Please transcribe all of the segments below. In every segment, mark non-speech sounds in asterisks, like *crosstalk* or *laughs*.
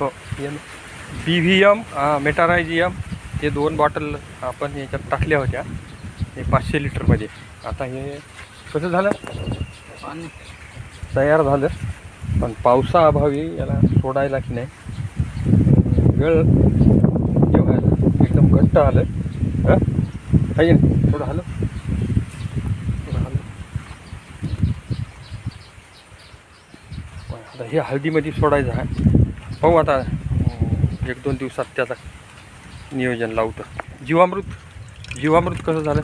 हो बी V M मेटारायझियम हे दोन बॉटल आपण याच्यात टाकल्या होत्या. हे पाचशे लिटरमध्ये. आता हे कसं झालं? पाणी. तयार झालं. पण पावसाअभावी याला सोडायला की नाही वेळ व्हायला एकदम घट्ट आलं हां? आहे थोडं आलं आता हे हळदीमध्ये सोडायचं आहे. पाहू आता. एक दोन दिवसात त्याचा नियोजन लावतं. जीवामृत जीवामृत कसं झालं?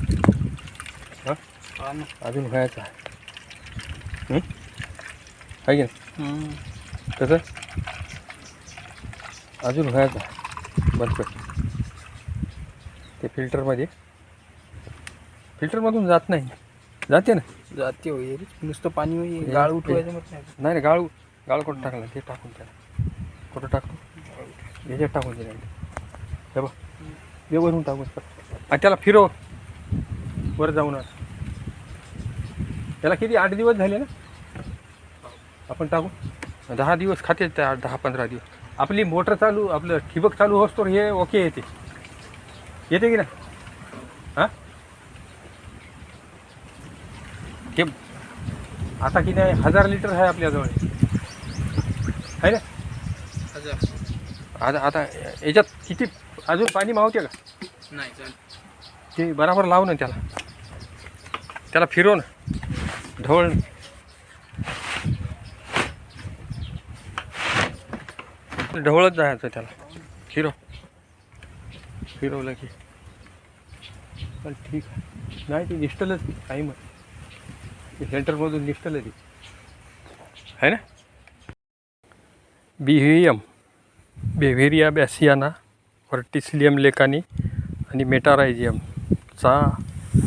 हां? अजून व्हायचं आहे? आहे की नाही? कसं अजून व्हायचं आहे. बरं ते फिल्टरमध्ये? फिल्टरमधून जात नाही. जाते ना? जाते होईल नुसतं पाणी गाळ उठवायचं नाही. गाळू गाळ कुठं टाकलं ते टाकून त्याला. कुठं टाकतो. याच्यात टाकून दिलं हे बघ. हे टाकून आणि त्याला फिरव. वर जाऊन त्याला किती? आठ दिवस झाले ना? आपण टाकू. दहा दिवस खाते त्या दहा पंधरा दिवस. आपली मोटर चालू आपलं ठिबक चालू होतो हे ओके येते. येते की ना? हां? ते आता किती नाही हजार लिटर आहे आपल्याजवळ. आहे ना? आता आता याच्यात किती अजून पाणी मावते का? नाही ते बराबर लाव ना त्याला. त्याला फिरव ना. ढवळ ढवळत जायचं त्याला. फिरव. फिरवलं की पण ठीक आहे. नाही ते निष्ठलच ती काही मग ते सेंटरमधून निष्ठल ती आहे. ना? बिव्हियम बेव्हेरिया बॅसियाना व्हर्टिसिलियम लेकानी आणि मेटारायझियमचा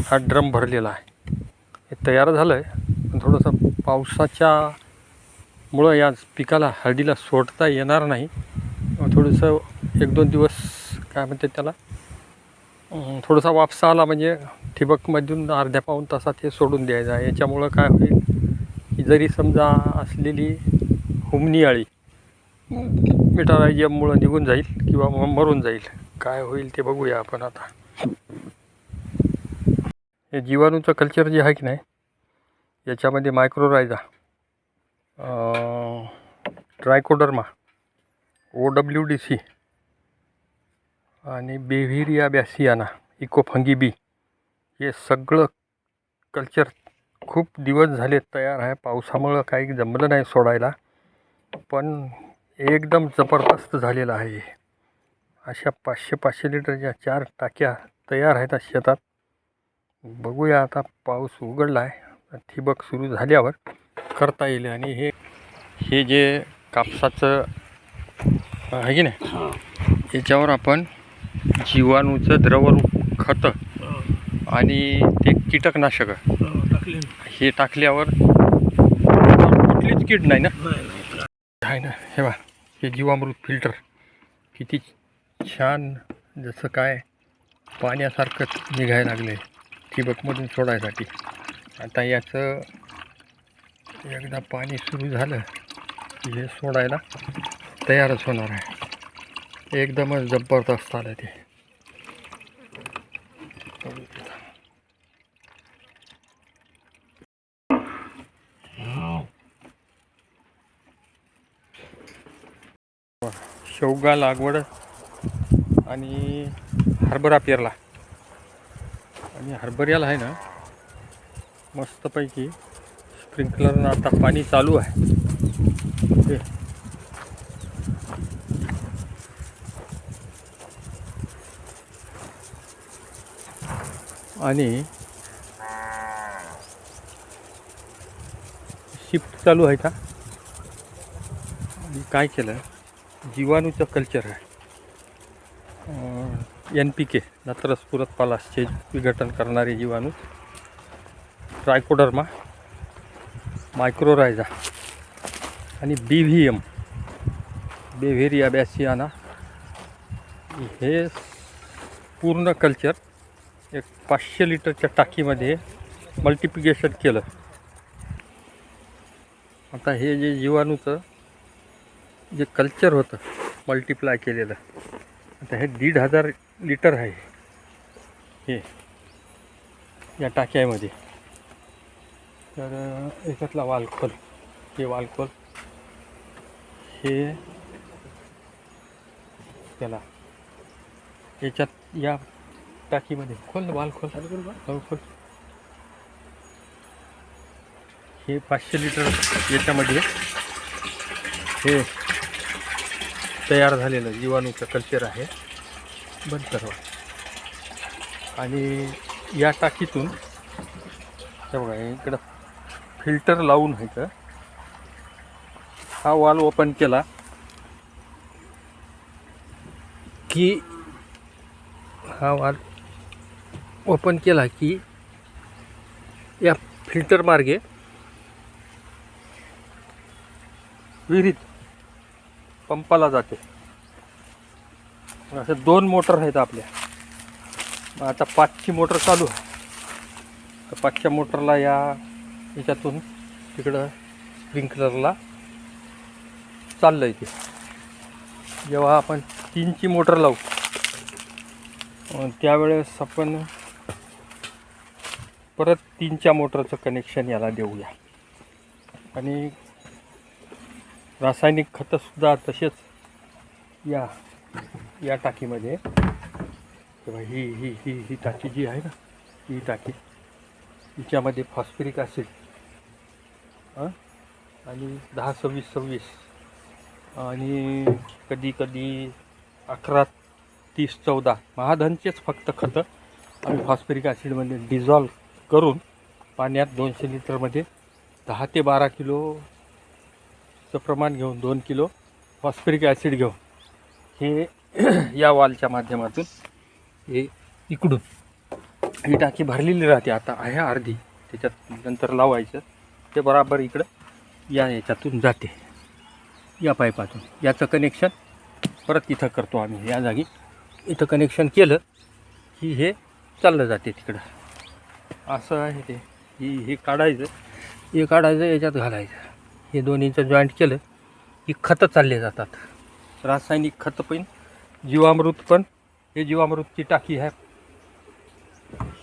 हा ड्रम भरलेला आहे. हे तयार झालं आहे पण थोडंसं पावसाच्या मुळं या पिकाला हळदीला सोडता येणार नाही. थोडंसं एक दोन दिवस काय म्हणते त्याला थोडासा वापसा आला म्हणजे ठिबकमधून अर्ध्या पाऊन तासात हे सोडून द्यायचं आहे. याच्यामुळं काय होईल की जरी समजा असलेली हुमणी आळी मेटारायझियममुळं निघून जाईल किंवा मग मरून जाईल. काय होईल ते बघूया आपण आता. हे जीवाणूचं कल्चर जे आहे की नाही याच्यामध्ये mycorrhiza trichoderma O W D C आणि बेव्हिरिया बॅसियाना इकोफंगी बी हे सगळं कल्चर खूप दिवस झाले तयार आहे. पावसामुळं काही जमलं नाही सोडायला. पण एकदम जबरदस्त झालेलं आहे. हे. अशा पाचशे पाचशे लिटरच्या चार टाक्या तयार आहेत शेतात. बघूया आता पाऊस उघडला आहे ठिबक सुरू झाल्यावर करता येईल आणि हे हे जे कापसाचं आहे की नाही? याच्यावर आपण जीवाणूचं द्रवरूप खतं आणि ते कीटकनाशकं हे टाकल्यावर कुठलीच कीड नाही ना? आहे ना. हे बा हे जीवामृत फिल्टर किती छान जसं काय पाण्यासारखं निघायला लागले ठिबकमधून सोडायसाठी. आता याचं एकदा पाणी सुरू झालं की हे सोडायला तयारच होणार आहे. एकदमच जबरदस्त आलं ते. शेवगा लागवड आणि हरभरा पेरला. आणि हरभऱ्याला आहे ना मस्तपैकी स्प्रिंकलरनं आता पाणी चालू आहे. ते आणि शिफ्ट चालू आहे का? आणि काय केलं? जीवाणूचं कल्चर आहे. एन पी के नत्रस पुरत पालासचे विघटन करणारे जीवाणू. ट्रायकोडर्मा मायक्रोरायझा आणि बी व्ही एम बेव्हेरिया बॅसियाना हे पूर्ण कल्चर एक पाचशे लिटरच्या टाकीमध्ये मल्टिप्लिकेशन केलं. आता हे जे जीवाणूचं जे कल्चर होतं मल्टिप्लाय केलेलं. आता हे दीड हजार लिटर आहे. हे या टाक्यामध्ये. तर याच्यातला वालखोल. हे वालखोल हे त्याला. याच्यात या टाकीमध्ये खोल वालखोल. वालखोल. हे पाचशे लिटर याच्यामध्ये. हे तयार झालेलं जीवाणूचं कल्चर आहे. बंद आणि या टाकीतून हे बघा इकडं फिल्टर लावून आहे हा वाल ओपन केला की हा वाल ओपन केला की या फिल्टर मार्गे विहिरीत पंपाला जाते. असे दोन मोटर आहेत आपल्या. आता पाचची मोटर चालू आहे. तर पाचच्या मोटरला या याच्यातून तिकडं स्प्रिंकलरला चाललं आहे ते. जेव्हा आपण तीनची मोटर लावू त्यावेळेस आपण परत तीनच्या मोटरचं कनेक्शन याला देऊया. आणि रासायनिक खतंसुद्धा तसेच या या टाकीमध्ये. किंवा ही ही ही ही टाकी जी आहे ना ही टाकी हिच्यामध्ये फॉस्फरिक ॲसिड आणि दहा सव्वीस सव्वीस आणि कधी कधी अकरा तीस चौदा महाधनचेच फक्त खतं आम्ही फॉस्फरिक ॲसिडमध्ये डिझॉल्व करून पाण्यात दोनशे लिटरमध्ये दहा ते बारा किलो चं प्रमाण घेऊन दोन किलो फॉस्फरिक ॲसिड घेऊन हे *clears throat* या वालच्या माध्यमातून हे इकडून ही टाकी भरलेली राहते. आता आहे अर्धी. त्याच्यात नंतर लावायचं. ते बराबर इकडं या याच्यातून जाते. या पाईपातून. याचं कनेक्शन परत इथं करतो आम्ही. या जागी इथं कनेक्शन केलं की हे चाललं जाते तिकडं. असं आहे ते. ही हे काढायचं. हे काढायचं याच्यात घालायचं. हे दोन्हीचं जॉईंट केलं की खतं चालले जातात. रासायनिक खतं पण जीवामृत पण हे जीवामृतची टाकी आहे.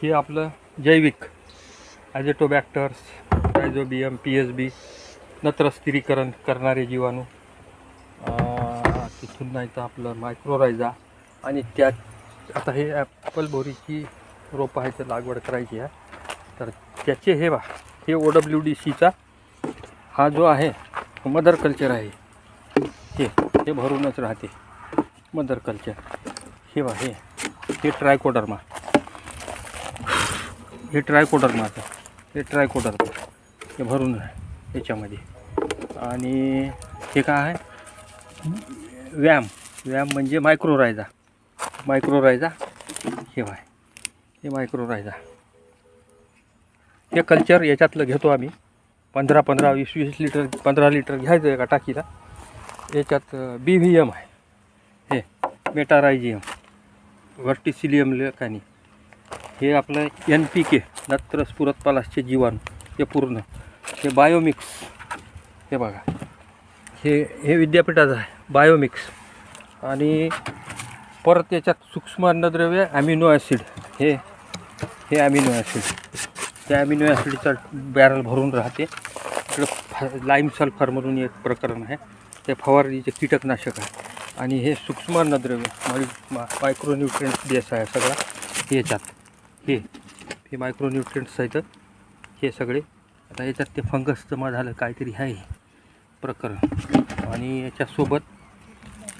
हे आपलं जैविक azotobacters rhizobium P H B नत्रस्थिरीकरण करणारे जीवाणू. तिथून नाही तर आपलं मायक्रोरायझा आणि त्यात आता हे ॲपल बोरीची रोपं आहे तर लागवड करायची आहे. तर त्याचे हे वा हे ओ डब्ल्यू डी सीचा हा जो आहे मदर कल्चर आहे. हे हे भरूनच राहते. Mother culture. हे बा हे. हे ट्रायकोडर्मा. हे ट्रायकोडर्मा आता. हे ट्रायकोडर्मा. हे भरून आहे याच्यामध्ये. आणि हे काय आहे? व्यायाम. व्यायाम म्हणजे मायक्रोरायझा. मायक्रोरायझा. हे आहे हे मायक्रोरायझा. हे कल्चर याच्यातलं घेतो आम्ही. पंधरा पंधरा वीस वीस लिटर पंधरा लिटर घ्यायचं एका टाकीला. याच्यात बी व्ही एम आहे. हे मेटारायझियम व्हर्टिसिलियम लेकानी हे आपलं एन पी के नत्र स्फुरतपालासचे जीवाणू. हे पूर्ण. हे बायोमिक्स हे बघा. हे हे विद्यापीठाचं आहे. बायोमिक्स आणि परत याच्यात सूक्ष्म अन्नद्रव्य ॲमिनो ॲसिड हे हे ॲमिनो ॲसिड त्या ॲमिनो ॲसिडचा बॅरल भरून राहते. इकडं फ लाईम सल्फर म्हणून एक प्रकरण आहे. ते फवारणीचे कीटकनाशक आहे. आणि हे सूक्ष्म अन्नद्रव्य माय मा मायक्रोन्युट्रियंट्स बेस आहे सगळा. हे याच्यात हे हे मायक्रोन्युट्रियंट्स आहेत. हे सगळे. आता याच्यात ते फंगस जमा झालं काहीतरी आहे. प्रकरण. आणि याच्यासोबत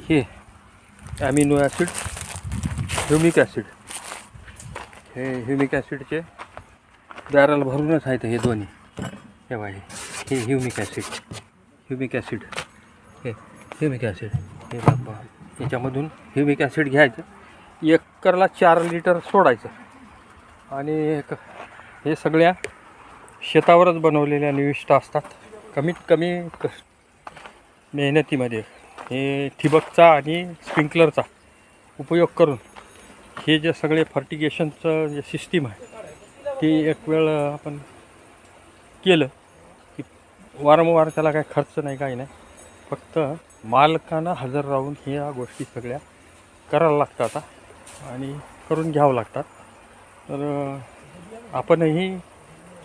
हे ॲमिनो ॲसिड ह्युमिक ॲसिड हे ह्युमिक ॲसिडचे बॅरल भरूनच आहेत हे दोन्ही. हे बघा हे ह्युमिक ॲसिड. Humic acid. हे ह्युमिक ॲसिड. हे बाबा. याच्यामधून ह्युमिक ॲसिड घ्यायचं. एकरला चार लिटर सोडायचं. आणि एक हे सगळ्या शेतावरच बनवलेल्या निविष्ट असतात. कमीत कमी मेहनतीमध्ये हे ठिबकचा आणि स्प्रिंकलरचा उपयोग करून हे जे सगळे फर्टिगेशनचं जे सिस्टीम आहे ती एक वेळ आपण केलं. वारंवार त्याला काही खर्च नाही काही नाही. फक्त मालकानं हजर राहून ह्या गोष्टी सगळ्या करायला लागतात आता आणि करून घ्यावं लागतात. तर आपणही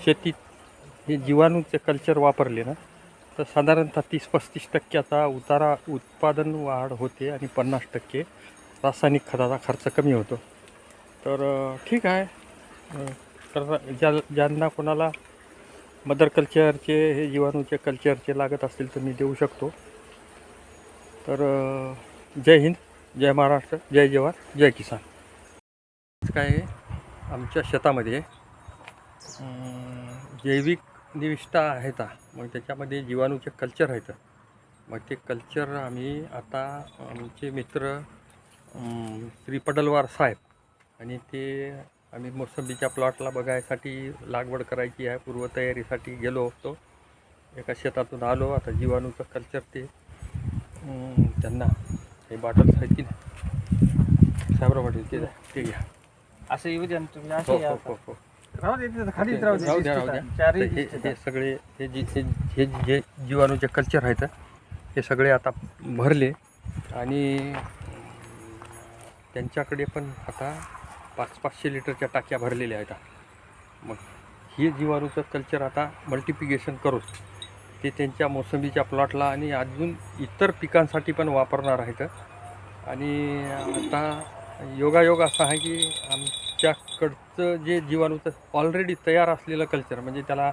शेतीत हे जीवाणूचे कल्चर वापरले ना तर साधारणतः तीस पस्तीस टक्क्याचा उतारा उत्पादन वाढ होते आणि पन्नास टक्के रासायनिक खताचा खर्च कमी होतो. तर ठीक आहे. तर ज्या ज्यांना कोणाला मदर कल्चरचे हे जीवाणूचे कल्चरचे लागत असतील तर मी देऊ शकतो. तर जय हिंद जय महाराष्ट्र जय जवान जय किसान. काय आमच्या शेतामध्ये जैविक निविष्ठा आहेत. मग त्याच्यामध्ये जीवाणूचे कल्चर आहेत. मग ते कल्चर आम्ही आता आमचे मित्र श्री पडलवार साहेब आणि ते आम्ही मोसंबीच्या प्लॉटला बघायसाठी लागवड करायची आहे. पूर्वतयारीसाठी गेलो होतो. एका शेतातून आलो. आता जीवाणूचं कल्चर ते. त्यांना हे बॉटल्स आहेत की नाही? साहेबराव पाटील ते ते घ्या. असं येऊ द्या तुम्ही हो असे हो हो हो. राहू दे तिथं खालीच राहू द्या राहू? द्या हे हे? सगळे हे जी हे जे जीवाणूचे कल्चर आहेत हे सगळे आता भरले. आणि त्यांच्याकडे पण आता पाच पाचशे लिटरच्या टाक्या भरलेल्या आहेत. मग हे जीवाणूचं कल्चर आता मल्टिप्लिकेशन करून ते त्यांच्या मोसंबीच्या प्लॉटला आणि अजून इतर पिकांसाठी पण वापरणार आहेत. आणि आता योगायोग असा आहे की आमच्याकडचं जे जीवाणूचं ऑलरेडी तयार असलेलं कल्चर म्हणजे त्याला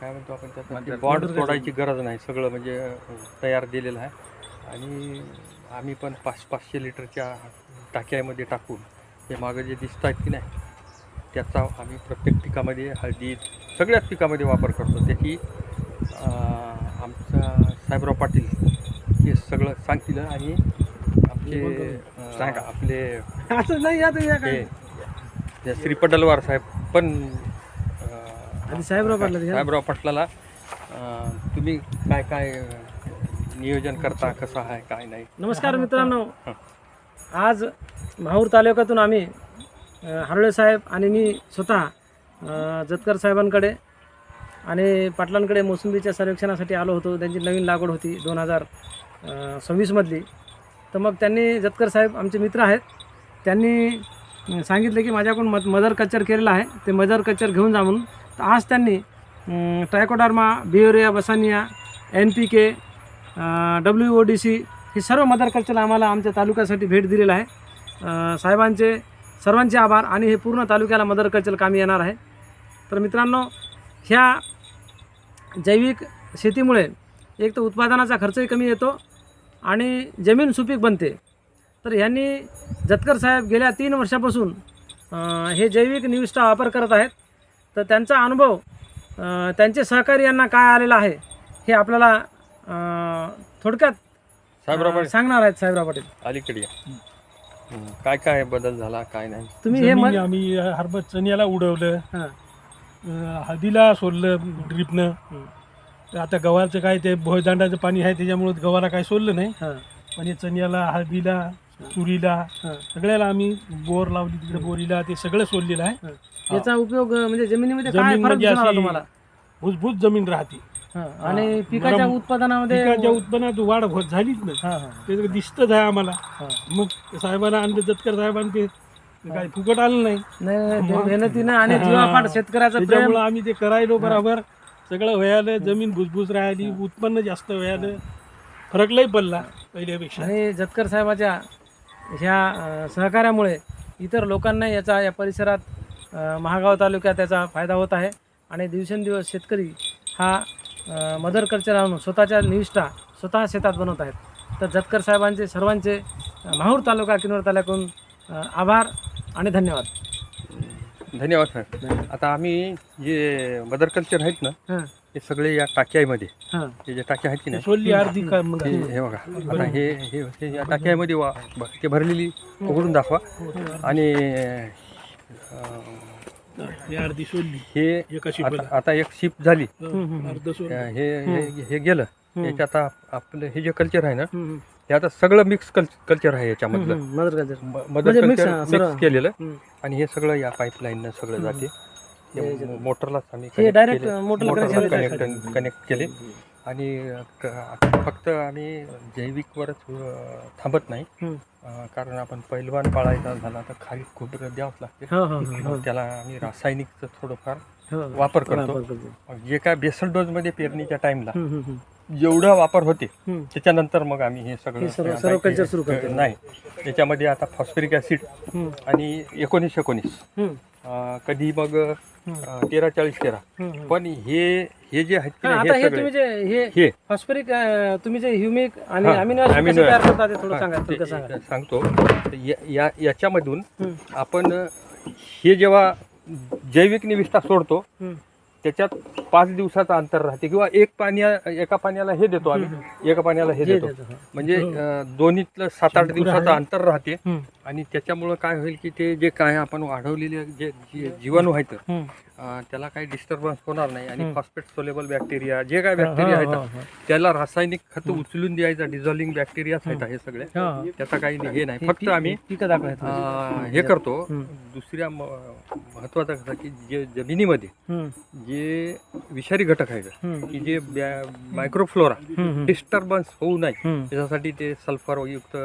काय म्हणतो आपण त्याचं Mother- बॉन्ड तोडायची गरज नाही. सगळं म्हणजे तयार दिलेलं आहे. आणि आम्ही पण पाच पाचशे लिटरच्या टाक्यामध्ये टाकून हे मागं जे दिसत आहेत की नाही त्याचा आम्ही प्रत्येक पिकामध्ये हळदीत सगळ्याच पिकामध्ये वापर करतो त्याची आमचा साहेबराव पाटील हे सगळं सांगतील आणि आमचे सांगा. आपले असं नाही जे श्री पडलवार साहेब पण साहेबराव पाटलाला घ्या. साहेबराव पाटलाला तुम्ही काय काय नियोजन करता कसं आहे काय नाही नमस्कार मित्रांनो. आज माहूर तालुक्यातून आम्ही अ, साहेब आणि मी स्वतः जतकर साहेबांकडे आणि पाटलांकडे मोसंबीच्या सर्वेक्षणासाठी आलो होतो. त्यांची नवीन लागवड होती दोन हजार सव्वीसमधली तर मग त्यांनी जतकर साहेब आमचे मित्र आहेत त्यांनी सांगितलं की माझ्याकडून मद मदर कल्चर केलेलं आहे. ते मदर कल्चर घेऊन जा म्हणून. तर आज त्यांनी trichoderma beauveria bassiana N P K W O D C हे सर्व मदर कल्चर आम्हाला आमच्या तालुक्यासाठी भेट दिलेलं आहे. साहेबांचे सर्वांचे आभार आणि हे पूर्ण तालुक्याला मदर कल्चर कामी येणार आहे. तर मित्रांनो ह्या जैविक शेतीमुळे एक तर उत्पादनाचा खर्चही कमी येतो आणि जमीन सुपीक बनते. तर ह्यांनी जतकर साहेब गेल्या तीन वर्षापासून हे जैविक निविष्ठा वापर करत आहेत. तर त्यांचा अनुभव त्यांचे सहकारी यांना काय आलेला आहे हे आपल्याला थोडक्यात साहेबराव पाटील. सांगणार आहेत साहेबराव पाटील. अलीकडे या. हं, काय काय बदल झाला काय नाही. तुम्ही हे जमिनी आम्ही हरभर चण्याला उडवलं. हां. अं, हळदीला सोडलं ड्रिपनं. तर आता गव्हाचं काय ते भोयदांडाचं पाणी आहे त्याच्यामुळे गव्हाला काय सोडलं नाही. हां. पण हे चण्याला हळदीला तुरीला हां. सगळ्याला आम्ही बोर लावली तिकडे बोरीला ते सगळं सोडलेलं आहे. याचा उपयोग अं, म्हणजे जमिनीमध्ये काय फरक म्हणजे दिसून आला अशी तुम्हाला? भुसभुस जमीन राहते. आणि पिकाच्या उत्पादनामध्ये पिकाच्या उत्पन्नात वाढ होत झालीच हां ते दिसतच आहे आम्हाला. मग साहेबांना आणलं जतकर साहेबांनी ते काय फुकट आलं नाही. नाही नाही, ते मेहनतीनं आणि जीवापाड शेतकऱ्याचं त्याच्यामुळं आम्ही ते करायलो बरोबर. सगळं व्हायला जमीन भुसभुस राहिली उत्पन्न जास्त व्हायला. फरक लई पडला पहिल्यापेक्षा. आणि जतकर साहेबाच्या ह्या सहकार्यामुळे इतर लोकांना याचा या परिसरात महागाव तालुक्यात त्याचा फायदा होत आहे. आणि दिवसेंदिवस शेतकरी हा मदर कल्चर आणून स्वतःच्या निविष्ठा स्वतः शेतात बनवत आहेत तर जतकर साहेबांचे सर्वांचे माहूर तालुका किनवट तालुक्याकडून अं, आभार आणि धन्यवाद. धन्यवाद साहेब आता आम्ही जे मदर कल्चर आहेत ना हां. हे सगळे या टाक्यामध्ये हां. हे जे टाक्या आहेत की नाही? हे हे बघा. आता हे हे हे या टाक्यामध्ये वा ते भरलेली उघडून दाखवा. आणि अं, हे अर्धी सोडली. हे एका आता शिपाला. आता एक शिप झाली. अर्ध सोडलं. हे हे हे गेलं. याच्यात आता आपलं हे जे कल्चर आहे ना हम्म, हे आता सगळं मिक्स कल कल्चर आहे याच्यामधलं. हम्म, मदर म- म्हणजे मदर mix कल्चर सर्व. मिक्स केलेलं. हम्म. आणि हे सगळं या पाईपलाईननं सगळं जाते. हे हे मोटरलाच आम्ही हे direct कनेक्ट केले. आणि क- फक्त आम्ही जैविकवरच थांबत नाही. कारण आपण पैलवान पाळायचा झाला तर खाली खोबरं द्यावंच लागते. हो हो हो मग त्याला आम्ही रासायनिकचं थोडंफार हो वापर करतो वापर करतो. मग जे काय बेसल डोसमध्ये पेरणीच्या हं. जेवढा वापर होते. त्याच्यानंतर मग आम्ही हे हे सगळं सर्व- आता सर्व culture सुरू करतो. नाही. त्याच्यामध्ये आता फॉस्फरिक ॲसिड हं, आणि एकोणीस एकोणीस. कधी मग तेरा चाळीस तेरा. पण हे हे जे आहेत की हा, नाही, आता हे हे तुम्ही सगळे जे हे हे. फॉस्फरिक तुम्ही जे ह्युमिक आणि हा, अमिनो ऍसिड amino कसे तयार acid. करता ते थोडं सांगा ते- थोडक्यात सांगा. सांगतो. तर या- या याच्यामधून. आपण अं, हे जेव्हा जैविक निविष्ठा सोडतो. त्याच्यात पाच दिवसाचं अंतर राहते. किंवा एक पाण्या एका पाण्याला हे देतो आम्ही. एका पाण्याला हे हे देतो. देतो, हा. म्हणजे अं, दोन्हीतलं सात आठ दिवसाचं अंतर राहते. आणि त्याच्यामुळं काय होईल की ते जे काय आपण वाढवलेले जे जे जीवाणू आहेत. अं, त्याला काही डिस्टर्बन्स होणार नाही. आणि. फॉस्फेट सोलेबल बॅक्टेरिया जे काय बॅक्टेरिया आहेत त्याला रासायनिक खत उचलून द्यायचा डिझॉल्विंग बॅक्टेरियाच आहेत हे सगळे. हा. त्याचा काही हे नाही. फक्त आम्ही पिकं दाखवायचं अं, हे करतो. दुसऱ्या महत्वाचं कसं की जे जमिनीमध्ये जे विषारी घटक आहेत की जे मायक्रोफ्लोरा. डिस्टर्बन्स होऊ नये. त्याच्यासाठी ते सल्फर युक्त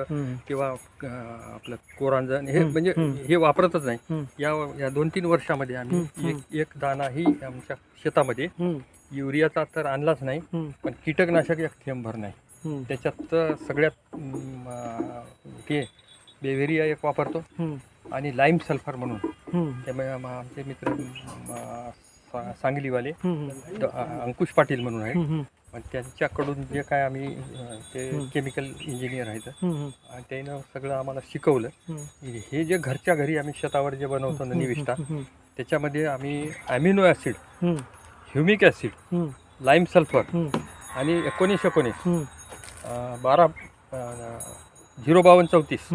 किंवा आपलं कोरांजन हे म्हणजे हं. वापरतच नाही. या या दोन तीन वर्षामध्ये आम्ही एक एक दानाही आमच्या शेतामध्ये युरियाचा तर आणलाच नाही पण कीटकनाशक एक थेंबभर नाही. हं, त्याच्यात सगळ्यात हे बेव्हेरिया एक वापरतो आणि लाईम सल्फर म्हणून. त्यामुळे आम- आमचे मित्र सांगलीवाले अंकुश पाटील म्हणून आहेत. हं, हं, पण त्यांच्याकडून जे काय आम्ही अं, ते. केमिकल इंजिनियर आहेत. आणि त्यानं सगळं आम्हाला शिकवलं. हं. की हे जे घरच्या घरी आम्ही शेतावर जे बनवतो ना निविष्ठा त्याच्यामध्ये आम्ही amino acid humic acid lime sulphur आणि एकोणीस एकोणीस अं, बारा अं, झिरो बावन्न चौतीस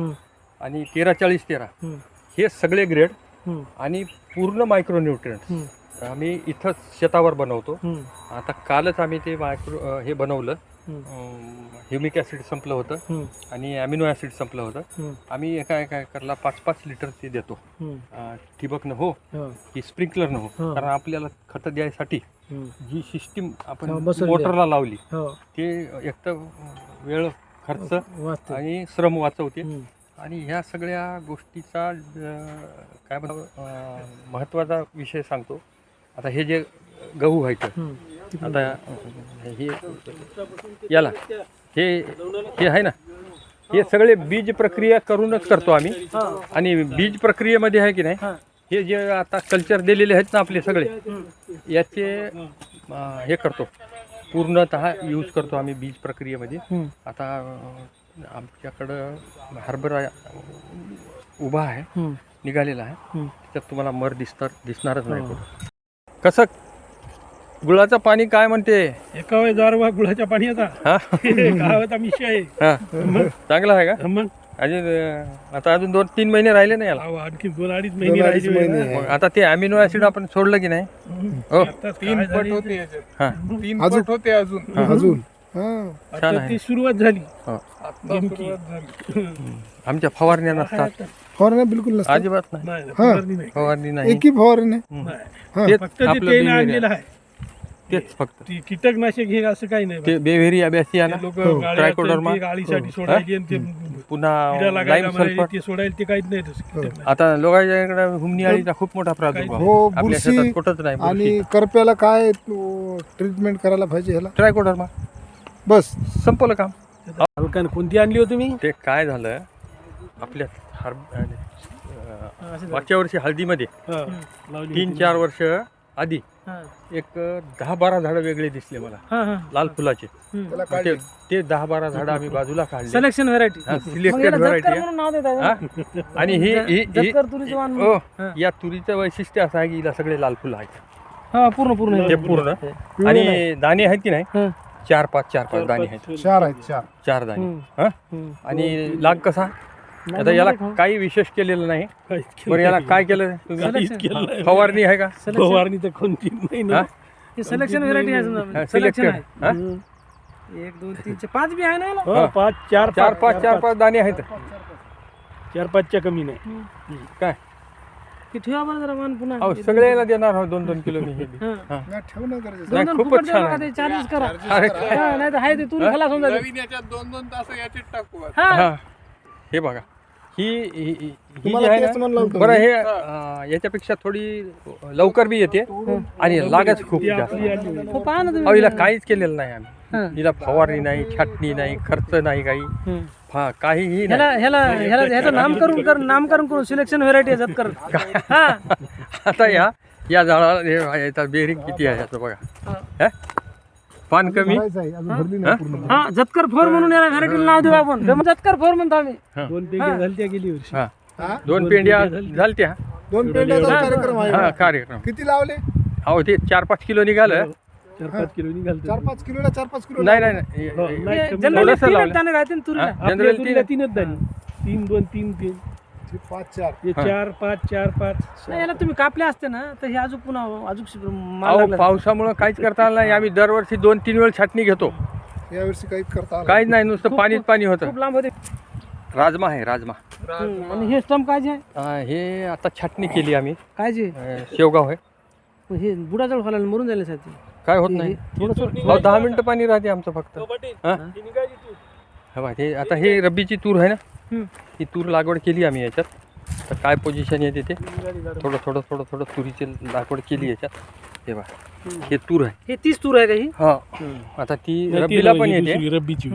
आणि तेरा चाळीस तेरा. हं, सगळे ग्रेड आणि पूर्ण मायक्रोन्युट्रियंट्स हं, आम्ही इथंच शेतावर बनवतो. आता कालच आम्ही ते मायक्रो हे बनवलं. ह्युमिक ॲसिड संपलं होतं. आणि ॲमिनो ॲसिड संपलं होतं. आम्ही एका एका एकरला पाच पाच लिटर ते देतो. ठिबक न हो की स्प्रिंकलर न हो. कारण आपल्याला खतं द्यायसाठी जी सिस्टीम आपण. मोटरला लावली ते एक तर वेळ खर्च. आणि श्रम वाचवते. आणि ह्या सगळ्या गोष्टीचा काय म्हणतो महत्त्वाचा विषय सांगतो. आता हे जे गहू हं, आता हे याला हे हे आहे ना हे सगळे बीज प्रक्रिया करूनच करतो आम्ही. हा, आणि बीज प्रक्रियेमध्ये आहे की नाही हा, हे जे आता कल्चर दिलेले आहेत ना आपले सगळे हं, याचे हे करतो. पूर्णतः यूज करतो आम्ही बीज प्रक्रियेमध्ये. हं, आता आमच्याकडं हरभरा उभा आहे हं, निघालेला आहे. हं. त्याच्यात तुम्हाला मर दिसणार दिसणारच नाही कुठं. कसं? गुळाचं पाणी काय म्हणते? एका वेळेस दारवा गुळाच्या पाण्याचा हा? *laughs* आम्ही आहे. हा. चांगलं आहे का? मग? अजून आता अजून दोन तीन महिने राहिले ना याला. अहो, आणखी दोन अडीच महिने राहिले. मग आता ते अमिनो ऍसिड आपण सोडलं की नाही? हो. आता तीन पट होते हा. तीन पट होते अजून. अजून? हा. छान आता आहे. ती सुरुवात झाली. हो. नेमकी. आमच्या फवारण्या नसतात. फवारण्या बिलकुल नसतात. अजिबात नाही. नाही, फवारणी नाही. फवारणी नाही. एकही फवारणी नाही. हा. तेच फक्त ते आपलं बेवेरिया. आणलेलं आहे. तेच फक्त. ती कीटकनाशक हे असं काही नाही ते बेव्हेरी अभ्यासी ना? लोक ट्रायकोडर्मा. गाळीसाठी सोडायची आणि ते पुन्हा किडा लागायला लाईम म्हणाले, सल्फर? ते सोडायला ते काहीच नाही तसं कीटकनाशक. आता लोकांच्या इकडे हुमणी आळीचा खूप मोठा प्रादुर्भाव हो आपल्या बुरशी शेतात कुठंच नाही आणि करप्याला काय ट्रीटमेंट करायला पाहिजे ह्याला? ट्रायकोडर्मा? बस. संपलं काम. हलकान कोणती आणली हो तुम्ही? ते काय झालं? आपल्या हर मागच्या वर्षी हळदीमध्ये लावली तीन. चार वर्ष आधी हा, एक दहा बारा झाडं वेगळे दिसले मला हा, हा. लाल फुलाचे. ते ते दहा बारा झाडं आम्ही बाजूला काढले. सिलेक्शन व्हरायटी सिलेक्टेड हा? आणि ही ही-. या तुरीचं वैशिष्ट्य असं आहे की हिला सगळे लाल फुलं आहेत. हा पूर्ण पूर्ण. ते पूर्ण. आणि दाणे आहेत की नाही? हं. चार पाच चार पाच दाणे आहेत. चार आहेत चार. चार दाणे. आणि लाग कसा? आता याला काही विशेष केलेलं नाही. बरं याला. काय केलं? तुम्ही. फवारणी आहे का? फवारणी तर कोणती? नाही ना. हा? सिलेक्शन व्हरायटी आहे हा, समजा सिलेक्शन आहे. हा? हं. एक दोन तीन चार पाच बी आहे ना याला? हो, पाच चार चार पाच. चार पाच दाणे आहेत. चार पाचच्या कमी नाही. काय? ठेवा बरं जरा मान पुन्हा. अहो सगळ्याला देणार आहोत दोन दोन किलो मी ठेवणं गरजेचं खूपच छान चार्जेस करा. नाही तर आहे ते दोन दोन तास टाकू हा. हे बघा. ही ही ही- ही जी तुम्हाला आहे तेच म्हणलं ना होतं बरं मी. हे अं, याच्यापेक्षा थोडी लवकर बी येते आणि लागच खूप जास्त. हो पहा ना अहो तुम्ही हिला काहीच केलेलं नाही आम्ही. हां. हिला फवारणी नाही छाटणी नाही खर्च नाही काही. हम्म. हा काहीही ह्याला नाही. ह्याला ह्याला ह्याचं नामकरण कर नामकरण करून सिलेक्शन व्हेरायटी याच्यात कर. हा *laughs* आता या या झाडाला हे याचा बेरिंग किती आहे याचं बघा. हा? पान कमी? भरायचं आहे, अजून भरली नाही पूर्ण हा झतकर फोर म्हणून याला व्हेरायटीला नाव देऊ आपण. मग झतकर फोर म्हणतो आम्ही. दोन पेंड्या झाल्या गेली वर्षी. हा. हा? दोन पेंड्या झालत्या. दोन पेंड्याचा कार्यक्रम आहे. हा कार्यक्रम. किती लावले? अहो ते चार पाच किलो निघालं. चार पाच किलो निघालतो. चार पाच किलोला चार पाच किलो नाही नाही नाही. हो, हे- नाही, हे- कमी जनरली थोडंसं तीन लावलं. दाणे राहते ना तुरीला. हा? जनरल तीनच झाली तीन दोन तीन तीन. हे पाच चार. हे चार पाच चार पाच. नाही याला तुम्ही कापले असते ना तर हे अजून पुन्हा अजून माल अहो लागला. असता. पावसामुळं काहीच करता आलं नाही. आम्ही दरवर्षी दोन तीन वेळ छाटणी घेतो. यावर्षी काहीच करता आलं काहीच नाही. नुसतं पाणीच पाणी होतं. खूप लांब होते. राजमा आहे राजमा. हम्म. आणि हे स्टंप काय जे? आहे अं, हे आता छाटणी केली आम्ही. काय जे? अं, शेवगाव आहे. मग हे बुडाजवळ खाला मरून जायला साहेब काय होत नाही. अहो दहा मिनिटं पाणी राहते आमचं फक्त. हा? ही बघा, आता हे रब्बीची तूर आहे ना. ही तूर लागवड केली आम्ही याच्यात. तर काय पोझिशन येते ते थोडं थोडं थोडं थोडं तुरीची लागवड केली याच्यात. हे बघा. हे तूर आहे. हे तीस तूर आहे का ही? हा. आता ती रब्बीला पण येते. रब्बीची.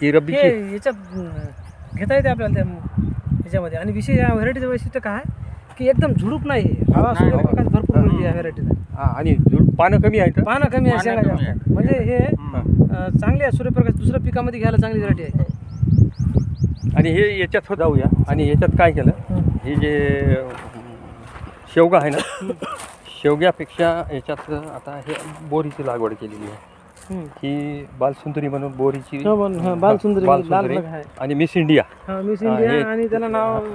ही रब्बीची. हे याच्यात घेता येते आपल्याला त्या ह्याच्यामध्ये आणि विशेष या व्हेरायटीचं वैशिष्ट्य काय? आहे की एकदम झुडूप नाही सूर्यप्रकाश भरपूर मिळते या व्हेरायटीला. हा आणि पानं कमी आहेत पानं कमी आहे. म्हणजे हे चांगली आहे सूर्यप्रकाश. दुसऱ्या पिकामध्ये घ्यायला चांगली व्हेरायटी आहे. आणि हे याच्यात जाऊया. आणि याच्यात काय केलं? हे जे शेवगा आहे ना शेवग्यापेक्षा याच्यात आता हे बोरीची लागवड केलेली आहे. ही बालसुंदरी म्हणून बोरीची हो हा, बालसुंदरी, बालसुंदरी. आणि मिस इंडिया. हा, मिस हा, इंडिया हे- आणि त्याला नाव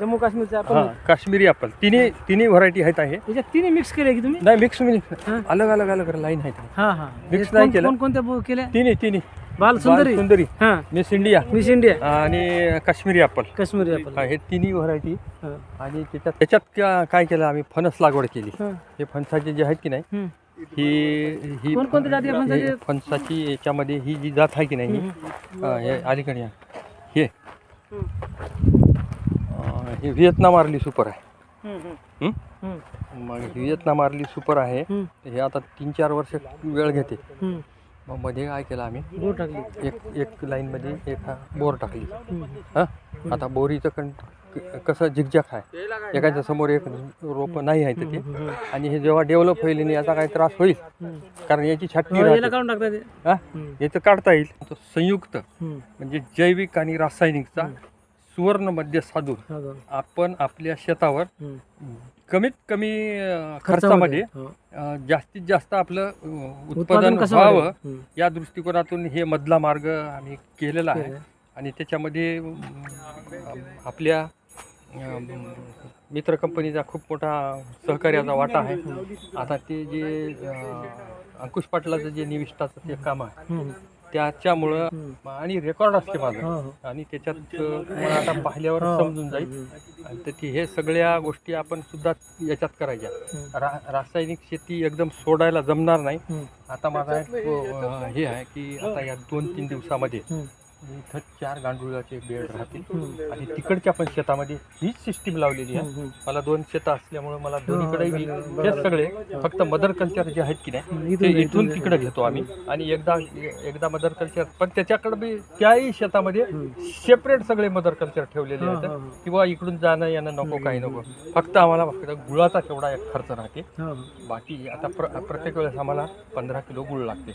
जम्मू काश्मीरचं हा आपण काश्मीरी ॲपल तिन्ही तिन्ही व्हरायटी आहेत आहे. याच्यात तिन्ही मिक्स केले की तुम्ही? नाही मिक्स मिक्स हा. अलग अलग अलग लाईन आहेत. हा हा. हे नाही केलं. कोणकोणत्या बो- केल्या? तिन्ही तिन्ही. बालसुंदरी? सुंदरी हा. Miss India. Miss India. आणि काश्मीरी ॲपल काश्मीरी ॲपल हे तिन्ही व्हरायटी हा. आणि त्याच्यात त्याच्यात का- काय केलं आम्ही फणस लागवड केली. हा. हे फणसाचे जे आहेत की नाही हम्म. ही ही कोणकोणत्या जाती आहे हे फणसाचे? याच्यामध्ये ही जी जात आहे की नाही हा, हे अलीकडे. हे. अं, हे व्हिएतनाम आर्ली सुपर आहे. हम्म, हम्म, हं? हम्म, मग व्हिएतनाम आर्ली सुपर आहे. हम्म, हे आता तीन चार वर्ष वेळ घेते. हम्म. मग मध्ये काय केलं आम्ही बोर टाकली एक एक लाईनमध्ये एक बोर टाकली. हां आता बोरीचं कण कसं झिकझॅक आहे एकाच्या समोर एक रोप नाही आहे ते आणि हे जेव्हा डेव्हलप होईल आणि याचा काही त्रास होईल. कारण याची छाटणी हो, राहते हा? याचं काढता येईल तो संयुक्त. म्हणजे जैविक आणि रासायनिकचा सुवर्ण मध्य साधून. आपण आपल्या शेतावर. कमीत कमी अं, खर्चामध्ये हो. अं, जास्तीत जास्त आपलं अं, उत्पादन उत्पादन कसं व्हावं वाढेल? या दृष्टिकोनातून हे मधला मार्ग आम्ही केलेला आहे. आणि त्याच्यामध्ये अं, आपल्या अं, मित्र कंपनीचा खूप मोठा सहकार्याचा वाटा आहे आता ते जे अं, अंकुश पाटलाचं जे निविष्ठाचं ते काम आहे. त्याच्यामुळं. आणि रेकॉर्ड असते माझं. आणि त्याच्यात तुम्हाला आता पाहिल्यावर. समजून जाईल आणि तर ती हे सगळ्या गोष्टी आपण सुद्धा याच्यात करायच्या. रा रासायनिक शेती एकदम सोडायला जमणार नाही. आता माझा हे आहे की आता या दोन तीन दिवसामध्ये. इथं चार गांडुळाचे बेड राहतील. आणि तिकडच्या पण शेतामध्ये हीच सिस्टीम लावलेली आहे. मला दोन शेतं असल्यामुळे मला दोन्हीकडे हे सगळे फक्त मदर कल्चर जे आहेत की नाही ते इथून- तिकडे घेतो आम्ही. आणि एकदा एकदा मदर कल्चर पण त्याच्याकडे बी त्याही शेतामध्ये सेपरेट सगळे मदर कल्चर ठेवलेले हा, आहेत. किंवा इकडून जाणं येणं नको काही नको. फक्त आम्हाला फक्त गुळाचा तेवढा एक खर्च राहते. बाकी आता प्र प्रत्येक वेळेस आम्हाला पंधरा किलो गुळ लागते.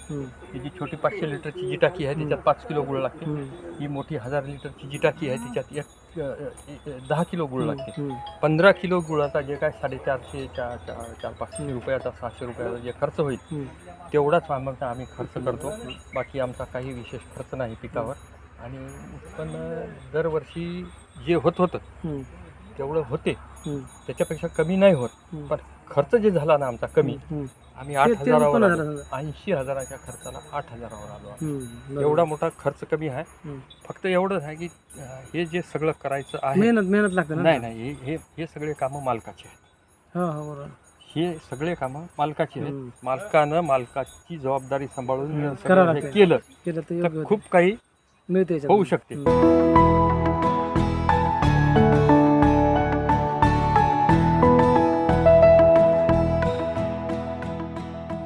ही जी छोटी पाचशे लिटरची जी टाकी आहे त्याच्यात पाच किलो गुळ लागते. ही मोठी हजार लिटरची जी टाकी आहे त्याच्यात एक दहा किलो गुळ लागते. पंधरा किलो गुळाचा जे काय साडेचारशे चार चार चार पाचशे रुपयाचा सहाशे रुपयाचा जे खर्च होईल. तेवढाच आम्हाला आम्ही खर्च करतो बाकी आमचा काही विशेष खर्च नाही पिकावर आणि उत्पन्न दरवर्षी जे होत होतं. तेवढं होते. त्याच्यापेक्षा कमी नाही होत. पण खर्च जे झाला ना आमचा कमी. आम्ही आठ ते- हजारावर आलो. ऐंशी हजाराच्या खर्चाला आठ हजारावर आलो आम्ही. हम्म, बरोबर. एवढा मोठा खर्च कमी आहे हम्म. फक्त एवढंच आहे की अं, हे जे सगळं करायचं आहे मेहनत मेहनत लागते ना नाही नाही हे- हे हे सगळे कामं मालकाचे आहेत हो हो बरोबर हे सगळे कामं मालकाची आहेत हम्म. मालकानं मालकाची जबाबदारी सांभाळून करावं सगळं हे लागतंय. केलं केलं तर तर योग्य होतं. खूप काही मिळते. होऊ शकते हम्म.